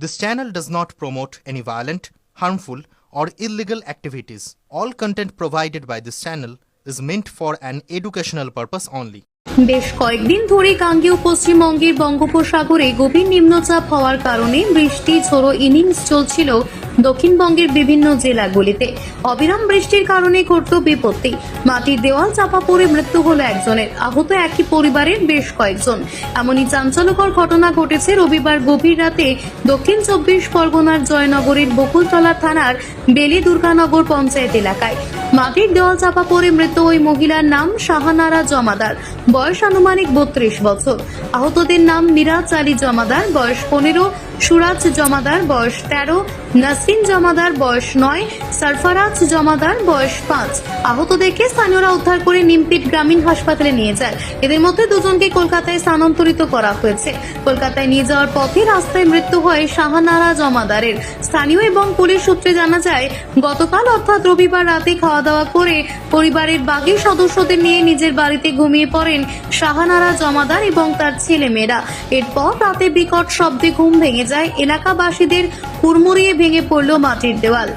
This channel does not promote any violent, harmful, or illegal activities. All content provided by this channel is meant for an educational purpose only. বেশ কয়েকদিন ধরে গাঙ্গেয় পশ্চিমবঙ্গের বঙ্গোপসাগরে গভীর নিম্নচাপ হওয়ার কারণে বৃষ্টি ঝোড়ো ইনিংস চলছিল দক্ষিণবঙ্গের বিভিন্ন জেলাগুলিতে অবিরাম বৃষ্টির কারণে ঘটল বিপত্তি। মাটির দেওয়াল চাপা পড়ে মৃত্যু হলো একজনের। আহত একই পরিবারের বেশ কয়েকজন। এমনই চাঞ্চল্যকর ঘটনা ঘটেছে রবিবার গভীর রাতে দক্ষিণ চব্বিশ পরগনার জয়নগরের বকুলতলা থানার বেলি দুর্গানগর পঞ্চায়েত এলাকায়। মাটির দেওয়াল চাপা পড়ে মৃত ওই মহিলার নাম শাহানারা জমাদার। বয়স আনুমানিক বত্রিশ বছর। আহতদের নাম মিরাজ আলী জমাদার। বয়স পনেরো। সুরাজ জমাদার বয়স তেরো, নাসরিন জমাদার বয়স নয়, সরফরাজ জমাদার বয়স পাঁচ। আহতদেরকে স্থানীয়রা উদ্ধার করে নিমপিট গ্রামীণ হাসপাতালে নিয়ে যায়। এদের মধ্যে দুজনকে কলকাতায় স্থানান্তরিত করা হয়েছে। কলকাতায় নিয়ে যাওয়ার পথে রাস্তায় মৃত্যু হয় শাহানারা জমাদারের। স্থানীয় এবং পুলিশ সূত্রে জানা যায়, গতকাল অর্থাৎ রবিবার রাতে খাওয়া দাওয়া করে পরিবারের বাকি সদস্যদের নিয়ে নিজের বাড়িতে ঘুমিয়ে পড়েন শাহানারা জমাদার এবং তার ছেলে মেয়েরা এরপর রাতে বিকট শব্দে ঘুম ভেঙে যায়, এলাকাবাসীদের হুড়মুড়িয়ে ভেঙে পড়ল মাটির দেওয়াল।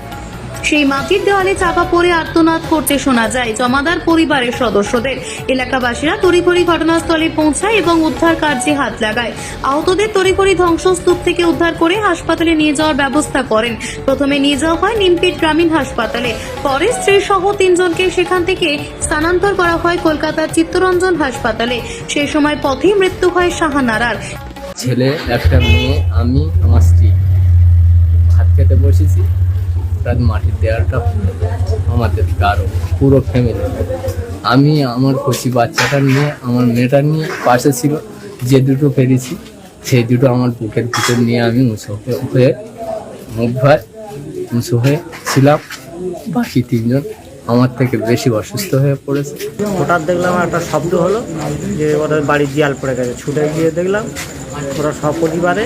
সেই মাটির দেওয়ালে চাপা পড়ে আর্তনাদ করতে শোনা যায়, জমাদার পরিবারের সদস্যদের। এলাকাবাসীরা তড়িঘড়ি ঘটনাস্থলে পৌঁছায় এবং উদ্ধার কার্যে হাত লাগায়। আহতদের তড়িঘড়ি ধ্বংসস্তূপ থেকে উদ্ধার করে হাসপাতালে নিয়ে যাওয়ার ব্যবস্থা করেন। প্রথমে নিয়ে যাওয়া হয় নিমপিট গ্রামীণ হাসপাতালে। পরে স্ত্রী সহ তিনজনকে সেখান থেকে স্থানান্তর করা হয় কলকাতার চিত্তরঞ্জন হাসপাতালে। সেই সময় পথেই মৃত্যু হয় শাহানারার। ছেলে, একটা মেয়ে, আমি, আমার স্ত্রী। ভাত খেতে বসেছি রাত মাটির দেয়ালটা আমাদের কারও পুরো ফ্যামিলি আমি, আমার কচি বাচ্চাটা নিয়ে আমার মেয়েটা নিয়ে পাশে ছিল, যে দুটো পেরেছি, সেই দুটো আমার বুকের ভিতর নিয়ে আমি উঁচু হয়ে মুখ ভাই উঁচু হয়ে ছিলাম। বাকি তিনজন আমার থেকে বেশি অসুস্থ হয়ে পড়েছে। হঠাৎ দেখলাম একটা শব্দ হলো, যে ওদের বাড়ির জিয়াল পড়ে গেছে। ছুটে গিয়ে দেখলাম, ওরা সপরিবারে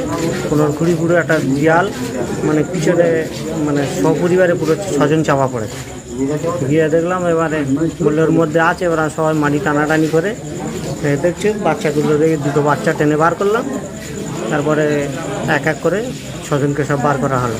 কোনো ঘুরি পুরো একটা জিয়াল মানে পিছনে মানে সপরিবারে পুরো ছজন চাপা পড়েছে। গিয়ে দেখলাম এবারে বললের মধ্যে আছে এবার সবাই মাটি টানাটানি করে দেখছি, বাচ্চাগুলো দেখে দুটো বাচ্চা টেনে বার করলাম। তারপরে এক এক করে ছজনকে সব বার করা হলো।